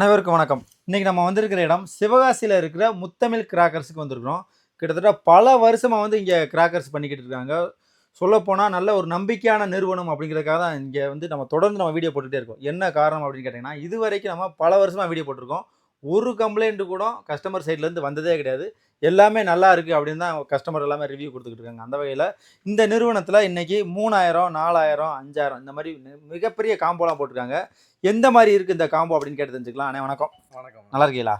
அனைவருக்கும் வணக்கம். இன்னைக்கு நம்ம வந்திருக்கிற இடம் சிவகாசியில் இருக்கிற முத்தமிழ் கிராக்கர்ஸுக்கு வந்திருக்கிறோம். கிட்டத்தட்ட பல வருஷமாக வந்து இங்கே கிராக்கர்ஸ் பண்ணிக்கிட்டு இருக்காங்க. சொல்லப்போனால் நல்ல ஒரு நம்பிக்கையான நிறுவனம் அப்படிங்கிறதுக்காக தான் இங்கே வந்து நம்ம தொடர்ந்து நம்ம வீடியோ போட்டுகிட்டே இருக்கோம். என்ன காரணம் அப்படின்னு கேட்டிங்கன்னா இது வரைக்கும் நம்ம பல வருஷமாக வீடியோ போட்டிருக்கோம். ஒரு கம்ப்ளைண்ட்டு கூட கஸ்டமர் சைட்லேருந்து வந்ததே கிடையாது. எல்லாமே நல்லா இருக்குது அப்படின்னு தான் கஸ்டமர் எல்லாமே ரிவ்யூ கொடுத்துக்கிட்டு இருக்காங்க. அந்த வகையில் இந்த நிறுவனத்தில் இன்றைக்கி மூணாயிரம் நாலாயிரம் அஞ்சாயிரம் இந்த மாதிரி மிகப்பெரிய காம்போலாம் போட்டிருக்காங்க. எந்த மாதிரி இருக்குது இந்த காம்போ அப்படின்னு கேட்டு தெரிஞ்சுக்கலாம். அண்ணே வணக்கம். வணக்கம். நல்லா இருக்கீங்களா?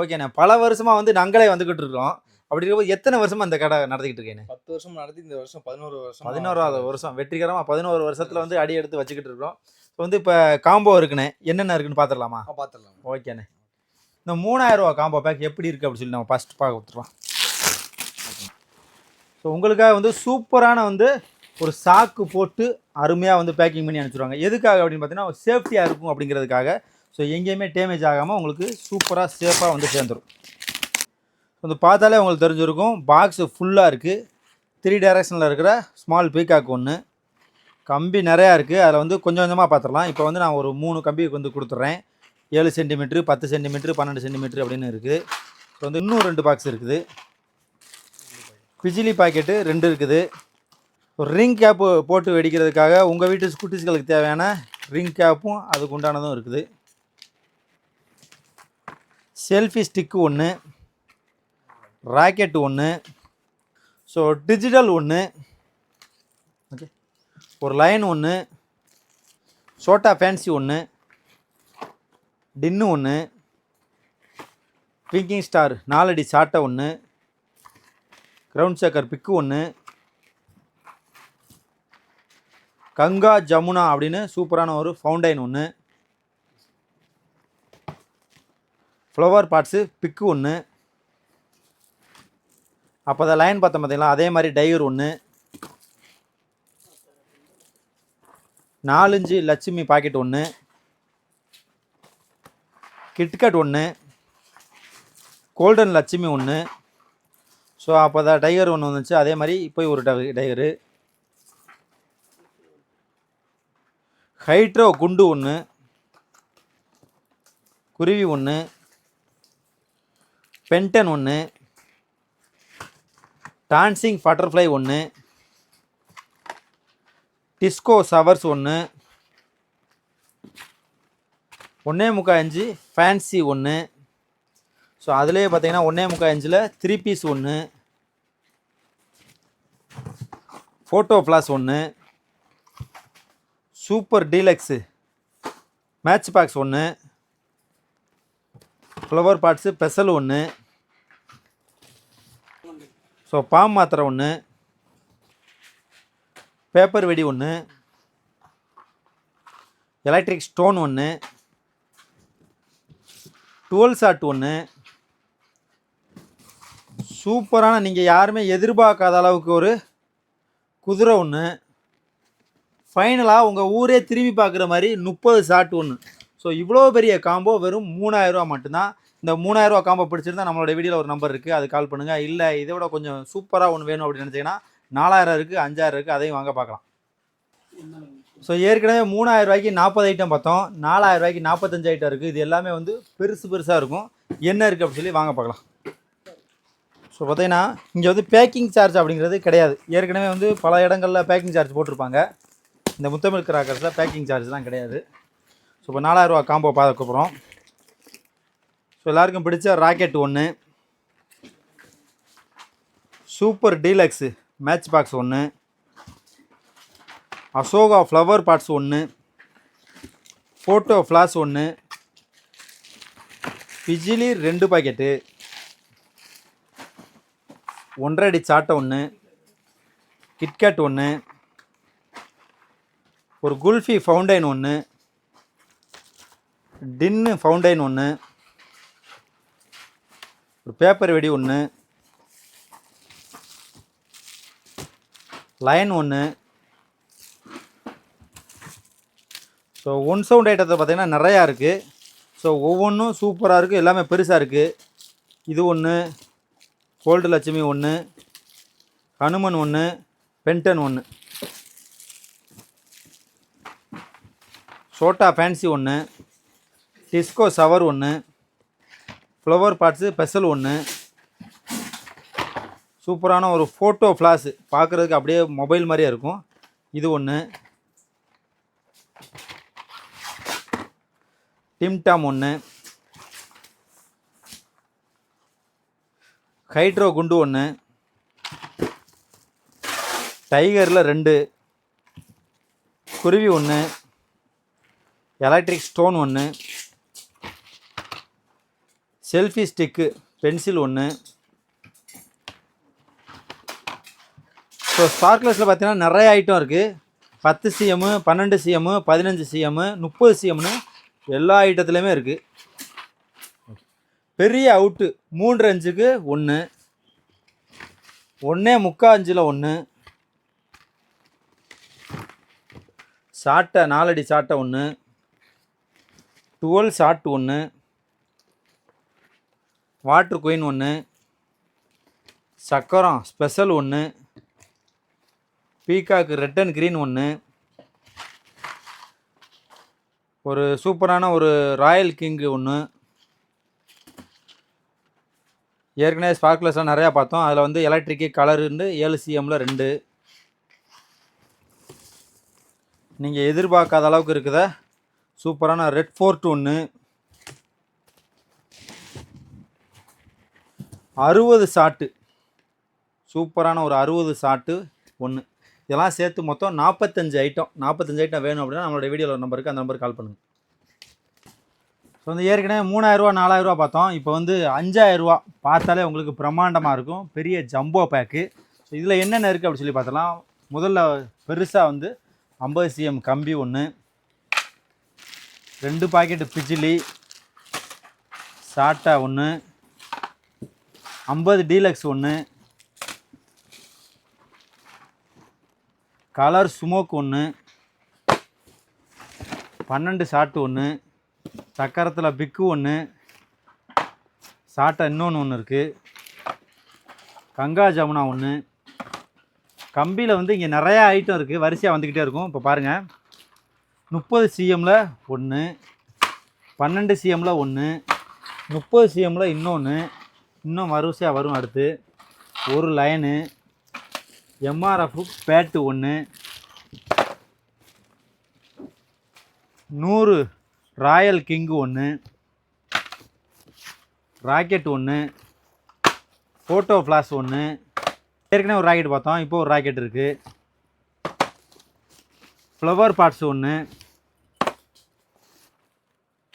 ஓகேண்ணே பல வருஷமாக வந்து நாங்களே வந்துக்கிட்டு இருக்கோம். அப்படி இருக்கும்போது எத்தனை வருஷமா இந்த கடை நடத்திக்கிட்டு இருக்கேன் பத்து வருஷம் நடத்தி இந்த வருஷம் பதினோரு வருஷம் பதினோராவது வருஷம். வெற்றிகரமாக பதினோரு வருஷத்தில் வந்து அடி எடுத்து வச்சுக்கிட்டு இருக்கோம். இப்போ வந்து இப்போ காம்போ இருக்குண்ணே. என்னென்ன இருக்குன்னு பார்த்துடலாமா? பார்த்துடலாம். ஓகேண்ணே இந்த மூணாயிரம் ரூபா காம்போ பேக் எப்படி இருக்குது அப்படின்னு சொல்லி நம்ம ஃபஸ்ட் பார்க்க கொடுத்துருவோம் ஸோ உங்களுக்காக வந்து சூப்பரான வந்து ஒரு சாக்கு போட்டு அருமையாக வந்து பேக்கிங் பண்ணி அனுப்பிச்சிடுவாங்க எதுக்காக அப்படின்னு பார்த்தீங்கன்னா சேஃப்டியாக இருக்கும் அப்படிங்கிறதுக்காக. ஸோ எங்கேயுமே டேமேஜ் ஆகாமல் உங்களுக்கு சூப்பராக சேஃபாக வந்து சேர்ந்துடும் வந்து பார்த்தாலே உங்களுக்கு தெரிஞ்சிருக்கும் பாக்ஸு ஃபுல்லாக இருக்குது த்ரீ டைரக்ஷனில் இருக்கிற ஸ்மால் பீகாக் ஒன்று கம்பி நிறையா இருக்குது அதில் வந்து கொஞ்சம் கொஞ்சமாக பார்த்துடலாம். இப்போ வந்து நான் ஒரு மூணு கம்பி வந்து கொடுத்துட்றேன். ஏழு சென்டிமீட்ரு பத்து சென்டிமீட்ரு பன்னெண்டு சென்டிமீட்ரு அப்படின்னு இருக்குது இப்போ வந்து இன்னும் ரெண்டு பாக்ஸ் இருக்குது. பிஜிலி பாக்கெட்டு ரெண்டு இருக்குது. ஒரு ரிங் கேப்பு போட்டு வெடிக்கிறதுக்காக உங்கள் வீட்டு ஸ்கூட்டிஸ்களுக்கு தேவையான ரிங் கேப்பும் அதுக்கு உண்டானதும் இருக்குது. செல்ஃபி ஸ்டிக்கு ஒன்று ராக்கெட் ஒன்று ஸோ டிஜிட்டல் ஒன்று ஓகே ஒரு லைன் ஒன்று சோட்டா ஃபேன்சி ஒன்று டின்னு ஒன்று ட்விங்கிங் ஸ்டார் நாலடி சாட்டை ஒன்று க்ரௌண்ட் சேக்கர் பிக்கு ஒன்று கங்கா ஜமுனா அப்படின்னு சூப்பரான ஒரு ஃபவுண்டைன் ஒன்று ஃப்ளவர் பாட்ஸு பிக்கு ஒன்று அப்போ அதை லைன் பார்த்தோம் பார்த்தீங்களா? அதே மாதிரி டைவர் ஒன்று நாலஞ்சு லட்சுமி பாக்கெட் ஒன்று கிட்கட் ஒன்று கோல்டன் லட்சுமி ஒன்று ஸோ அப்போ தான் டைகர் ஒன்று வந்துச்சு. அதே மாதிரி இப்போ ஒரு டைகரு. ஹைட்ரோ குண்டு ஒன்று குருவி ஒன்று பென்டன் ஒன்று டான்சிங் பட்டர்ஃப்ளை ஒன்று டிஸ்கோ சவர்ஸ் ஒன்று ஒன்றே முக்கால் இன்ச்சு ஃபேன்சி ஒன்று ஸோ அதுலேயே பார்த்தீங்கன்னா ஒன்றே முக்கால் இன்ச்சில் த்ரீ பீஸ் ஒன்று ஃபோட்டோ ஃப்ளாஸ் ஒன்று சூப்பர் டீலக்ஸு மேட்ச் பாக்ஸ் ஒன்று ஃப்ளவர் பாட்ஸு பெசல் ஒன்று ஸோ பாம் மாத்திரை ஒன்று பேப்பர் வெடி ஒன்று எலக்ட்ரிக் ஸ்டோன் ஒன்று டுவெல் ஷாட் ஒன்று சூப்பரான நீங்கள் யாருமே எதிர்பார்க்காத அளவுக்கு ஒரு குதிரை ஒன்று ஃபைனலாக உங்கள் ஊரே திரும்பி பார்க்குற மாதிரி முப்பது ஷாட் ஒன்று ஸோ இவ்வளோ பெரிய காம்போ வெறும் மூணாயிரரூவா மட்டும்தான். இந்த மூணாயிரரூவா காம்போ பிடிச்சிருந்தா நம்மளோட வீடியோவில் ஒரு நம்பர் இருக்குது அது கால் பண்ணுங்கள் இல்லை இதை விட கொஞ்சம் சூப்பராக ஒன்று வேணும் அப்படின்னு நினச்சிங்கன்னா நாலாயிரம் இருக்குது அஞ்சாயிரம் இருக்குது அதையும் வாங்க பார்க்கலாம். ஸோ ஏற்கனவே மூணாயிரம் ரூபாய்க்கு நாற்பது ஐட்டம் பார்த்தோம். நாலாயிரம் ரூபாய்க்கு நாற்பத்தஞ்சு ஐட்டம் இருக்குது இது எல்லாமே வந்து பெருசு பெருசாக இருக்கும். என்ன இருக்குது அப்படின்னு சொல்லி வாங்க பார்க்கலாம். ஸோ பார்த்தீங்கன்னா இங்கே வந்து பேக்கிங் சார்ஜ் அப்படிங்கிறது கிடையாது. ஏற்கனவே வந்து பல இடங்களில் பேக்கிங் சார்ஜ் போட்டிருப்பாங்க. இந்த முத்தமிழ் கிராக்கர்ஸில் பேக்கிங் சார்ஜ்லாம் கிடையாது. ஸோ இப்போ நாலாயிரரூவா காம்போ பார்க்க போகிறோம் ஸோ எல்லாருக்கும் பிடிச்ச ராக்கெட் ஒன்று சூப்பர் டீலக்ஸு மேட்ச் பாக்ஸ் ஒன்று அசோகா ஃப்ளவர் பாட்ஸ் ஒன்று ஃபோட்டோ ஃப்ளாஷ் ஒன்று பிஜிலி ரெண்டு பாக்கெட்டு ஒன்றரை அடி சாட்டை ஒன்று கிட்கேட் ஒன்று ஒரு குல்ஃபி ஃபவுண்டைன் ஒன்று டின்னு ஃபவுண்டைன் ஒன்று ஒரு பேப்பர் வெடி ஒன்று லைன் ஒன்று ஸோ ஒன் சவுண்ட் ஐட்டத்தை பார்த்திங்கன்னா நிறையா இருக்குது ஸோ ஒவ்வொன்றும் சூப்பராக இருக்குது எல்லாமே பெருசாக இருக்குது இது ஒன்று கோல்டு லட்சுமி ஒன்று ஹனுமன் ஒன்று பென்டன் ஒன்று சோட்டா ஃபேன்சி ஒன்று டிஸ்கோ சவர் ஒன்று ஃப்ளவர் பாட்ஸு பெசல் ஒன்று சூப்பரான ஒரு ஃபோட்டோ ஃப்ளாஷு. பார்க்குறதுக்கு அப்படியே மொபைல் மாதிரியே இருக்கும். இது ஒன்று டிம்டாம் ஒன்று ஹைட்ரோ குண்டு ஒன்று டைகரில் ரெண்டு. குருவி ஒன்று எலக்ட்ரிக் ஸ்டோன் ஒன்று செல்ஃபி ஸ்டிக்கு பென்சில் ஒன்று ஸோ ஸ்பார்க்லஸில் பார்த்தீங்கன்னா நிறைய ஐட்டம் இருக்குது பத்து சிஎம்மு பன்னெண்டு சிஎம்மு பதினஞ்சு சிஎம்மு முப்பது சிஎம்னு எல்லா ஐட்டத்துலேயுமே இருக்குது பெரிய அவுட்டு மூன்று அஞ்சுக்கு ஒன்று ஒன்றே முக்கா அஞ்சில் ஒன்று சாட்டை நாலடி சாட்டை ஒன்று டுவெல் சாட் ஒன்று வாட்ரு குயின் ஒன்று சக்கரம் ஸ்பெஷல் ஒன்று பீகாக்கு ரெட் அண்ட் க்ரீன் ஒன்று ஒரு சூப்பரான ஒரு ராயல் கிங்கு ஒன்று ஏற்கனவே ஸ்பார்க்லெஸ்லாம் நிறையா பார்த்தோம். அதில் வந்து எலக்ட்ரிக்கு கலருன்னு ஏழு சிஎம்மில் ரெண்டு. நீங்கள் எதிர்பார்க்காத அளவுக்கு இருக்குத. சூப்பரான ரெட் ஃபோர்ட் ஒன்று அறுபது சாட்டு சூப்பரான ஒரு அறுபது சாட்டு ஒன்று இதெல்லாம் சேர்த்து மொத்தம் நாற்பத்தஞ்சு ஐட்டம் நாற்பத்தஞ்சு ஐட்டம் வேணும் அப்படின்னா நம்மளோட வீடியோவில் நம்பருக்கு அந்த நம்பருக்கு கால் பண்ணுங்கள் ஸோ வந்து ஏற்கனவே மூணாயிரரூவா நாலாயிரரூவா பார்த்தோம். இப்போ வந்து அஞ்சாயிரரூவா பார்த்தாலே உங்களுக்கு பிரம்மாண்டமாக இருக்கும். பெரிய ஜம்போ பேக்கு ஸோ இதில் என்னென்ன இருக்குது அப்படி சொல்லி பார்த்தலாம் முதல்ல பெருசாக வந்து ஐம்பது சிஎம் கம்பி ஒன்று ரெண்டு பாக்கெட்டு பிஜிலி. சாட்டா ஒன்று ஐம்பது டீலக்ஸ் ஒன்று கலர் ஸ்மோக் ஒன்று பன்னெண்டு ஷாட்டு ஒன்று சக்கரத்தில் பிக்கு ஒன்று சாட்டை இன்னொன்று ஒன்று இருக்குது கங்கா ஜமுனா ஒன்று கம்பியில் வந்து இங்கே நிறையா ஐட்டம் இருக்குது வரிசையாக வந்துக்கிட்டே இருக்கும். இப்போ பாருங்கள் முப்பது சிஎம்மில் ஒன்று பன்னெண்டு சிஎம்மில் ஒன்று முப்பது சிஎம்மில் இன்னொன்று இன்னும் வரிசையாக வரும் அடுத்து. ஒரு லைனு எம்ஆர்எஃப் பேட்டு ஒன்று நூறு ராயல் கிங்கு ஒன்று ராக்கெட் ஒன்று ஃபோட்டோ ஃப்ளாஷ் ஒன்று ஏற்கனவே ஒரு ராக்கெட் பார்த்தோம் இப்போ ஒரு ராக்கெட் இருக்குது ஃப்ளவர் பாட்ஸ் ஒன்று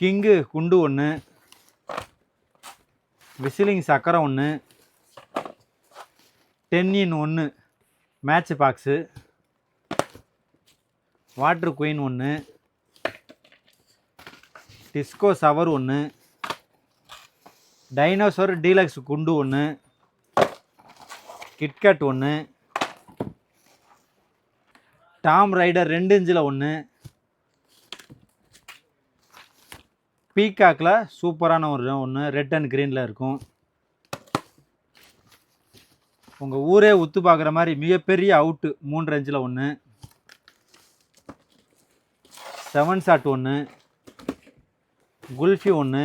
கிங்கு குண்டு ஒன்று விசிலிங் சக்கரம் ஒன்று டென்னின் ஒன்று மேட்ச் பாக்ஸு வாட்ரு குயின் ஒன்று டிஸ்கோ சவர் ஒன்று டைனோசர் டீலக்ஸ் குண்டு ஒன்று கிட்கட் ஒன்று டாம் ரைடர் ரெண்டு இன்ச்சில் ஒன்று பீகாக்கில் சூப்பரான ஒரு ஒன்று ரெட் அண்ட் க்ரீனில் இருக்கும். உங்கள் ஊரே உத்து பார்க்குற மாதிரி மிகப்பெரிய அவுட்டு மூன்று அஞ்சில் ஒன்று செவன் ஷாட் ஒன்று குல்ஃபி ஒன்று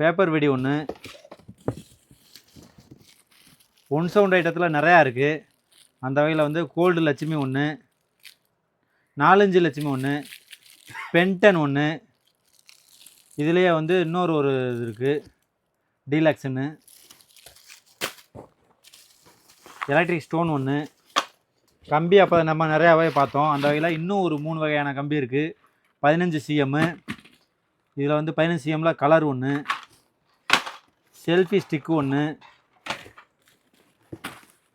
பேப்பர் வெடி ஒன்று ஒன் சவுண்ட் ஐட்டத்தில் நிறையா இருக்குது அந்த வகையில் வந்து கோல்டு லட்சுமி ஒன்று நாலஞ்சு லட்சுமி ஒன்று பென்டன் ஒன்று இதுலேயே வந்து இன்னொரு ஒரு இது இருக்குது டீலக்ஸுன்னு எலக்ட்ரிக் ஸ்டோன் ஒன்று கம்பி அப்போ நம்ம நிறையாவே பார்த்தோம். அந்த வகையில் இன்னும் ஒரு மூணு வகையான கம்பி இருக்குது பதினஞ்சு சிஎம்மு இதில் வந்து பதினஞ்சு சிஎம்மில் கலர் ஒன்று செல்ஃபி ஸ்டிக்கு ஒன்று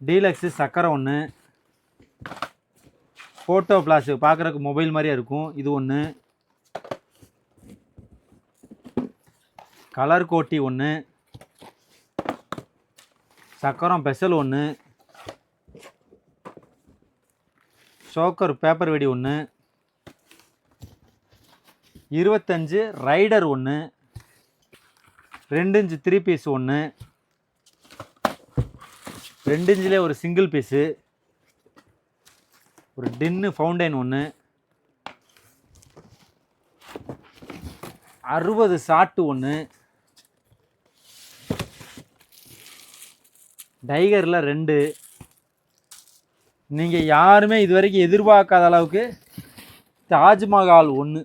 டீலக்ஸு சக்கரை ஒன்று ஃபோட்டோ ஃப்ளாஷு பார்க்குறக்கு மொபைல் மாதிரியே இருக்கும். இது ஒன்று கலர் கோட்டி ஒன்று சக்கரம் பெசல் ஒன்று ஷோக்கர் பேப்பர் வெடி ஒன்று இருபத்தஞ்சு ரைடர் ஒன்று ரெண்டு இன்ச்சு த்ரீ பீஸ் ஒன்று ரெண்டு இன்ச்சிலே ஒரு சிங்கிள் பீஸு ஒரு டின்னு ஃபவுண்டைன் ஒன்று அறுபது சாட்டு ஒன்று டைகரில் ரெண்டு. நீங்கள் யாருமே இது வரைக்கும் எதிர்பார்க்காத அளவுக்கு தாஜ்மஹால் ஒன்று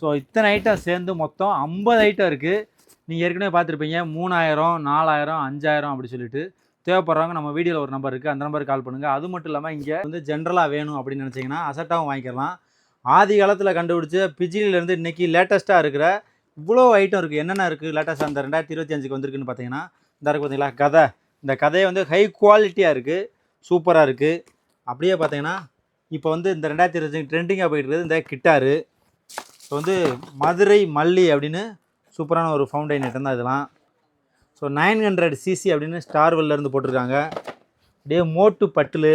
ஸோ இத்தனை ஐட்டம் சேர்ந்து மொத்தம் ஐம்பது ஐட்டம் இருக்குது நீங்கள் ஏற்கனவே பார்த்துருப்பீங்க மூணாயிரம் நாலாயிரம் அஞ்சாயிரம் அப்படி சொல்லிட்டு. தேவைப்படுறவங்க நம்ம வீடியோவில் ஒரு நம்பர் இருக்குது அந்த நம்பருக்கு கால் பண்ணுங்கள் அது மட்டும் இல்லாமல் இங்கே வந்து ஜென்ரலாக வேணும் அப்படின்னு நினச்சிங்கன்னா அசட்டாகவும் வாங்கிக்கலாம். ஆதி காலத்தில் கண்டுபிடிச்ச பிஜிலிலேருந்து இன்றைக்கி லேட்டஸ்ட்டாக இருக்கிற இவ்வளோ ஐட்டம் இருக்குது என்னென்ன இருக்குது லேட்டஸ்ட்டாக அந்த ரெண்டாயிரத்தி இருபத்தி அஞ்சுக்கு வந்திருக்குன்னு பார்த்தீங்கன்னா இந்த இருக்குது பார்த்தீங்களா? கதை. இந்த கதையை வந்து ஹை குவாலிட்டியாக இருக்குது சூப்பராக இருக்குது அப்படியே பார்த்தீங்கன்னா இப்போ வந்து இந்த ரெண்டாயிரத்தி இருபத்தஞ்சு ட்ரெண்டிங்காக போயிட்டு இருக்குது. இந்த கிட்டாரு. ஸோ வந்து மதுரை மல்லி அப்படின்னு சூப்பரான ஒரு ஃபவுண்டைன் ஐட்டம் தான் இதெல்லாம். ஸோ நைன் ஹண்ட்ரட் சிசி அப்படின்னு ஸ்டார் இருந்து போட்டிருக்காங்க. அப்படியே மோட்டு பட்டில்.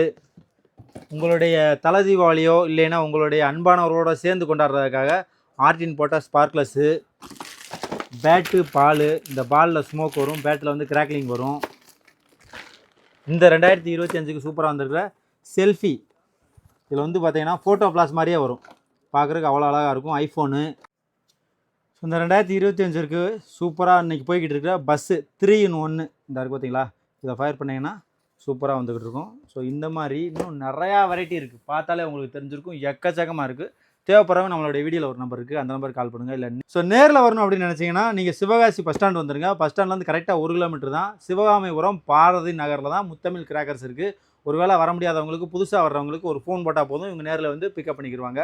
உங்களுடைய தலை தீபாவளியோ இல்லைன்னா உங்களுடைய அன்பானவரோட சேர்ந்து கொண்டாடுறதுக்காக ஆர்டின் போட்டால் ஸ்பார்க்லஸ்ஸு பேட்டு பால். இந்த பாலில் ஸ்மோக் வரும். பேட்டில் வந்து கிராக்லிங் வரும். இந்த ரெண்டாயிரத்தி இருபத்தி அஞ்சுக்கு சூப்பராக வந்திருக்கிற செல்ஃபி இதில் வந்து பார்த்தீங்கன்னா ஃபோட்டோ பிளாஸ் மாதிரியே வரும். பார்க்குறதுக்கு அவ்வளோ அழகாக இருக்கும். ஐஃபோனு ஸோ இந்த ரெண்டாயிரத்தி இருபத்தி அஞ்சுக்கு சூப்பராக இன்றைக்கி போய்கிட்டு இருக்கிற பஸ்ஸு த்ரீ இன் ஒன்று இந்த இருக்குது பார்த்தீங்களா இதை ஃபயர் பண்ணிங்கன்னா சூப்பராக வந்துக்கிட்டு இருக்கும். ஸோ இந்த மாதிரி இன்னும் நிறையா வெரைட்டி இருக்குது பார்த்தாலே உங்களுக்கு தெரிஞ்சிருக்கும். எக்கச்சக்கமாக இருக்குது தேவைப்படுறவங்க நம்மளுடைய வீடியோவில் ஒரு நம்பர் இருக்குது அந்த நம்பருக்கு கால் பண்ணுங்கள் இல்லை ஸோ நேரில் வரணும் அப்படின்னு நினச்சிங்கன்னா நீங்கள் சிவகாசி பஸ் ஸ்டாண்ட் வந்துருங்க. பஸ் ஸ்டாண்ட்லேருந்து கரெக்டாக ஒரு கிலோமீட்டர் தான். சிவகாமிபுரம் பாரதி நகரில் தான் முத்தமிழ் கிராக்கர்ஸ் இருக்குது ஒருவேளை வர முடியாதவங்களுக்கு புதுசாக வர்றவங்களுக்கு ஒரு ஃபோன் போட்டால் போதும். இவங்க நேரில் வந்து பிக்கப் பண்ணிக்கிடுவாங்க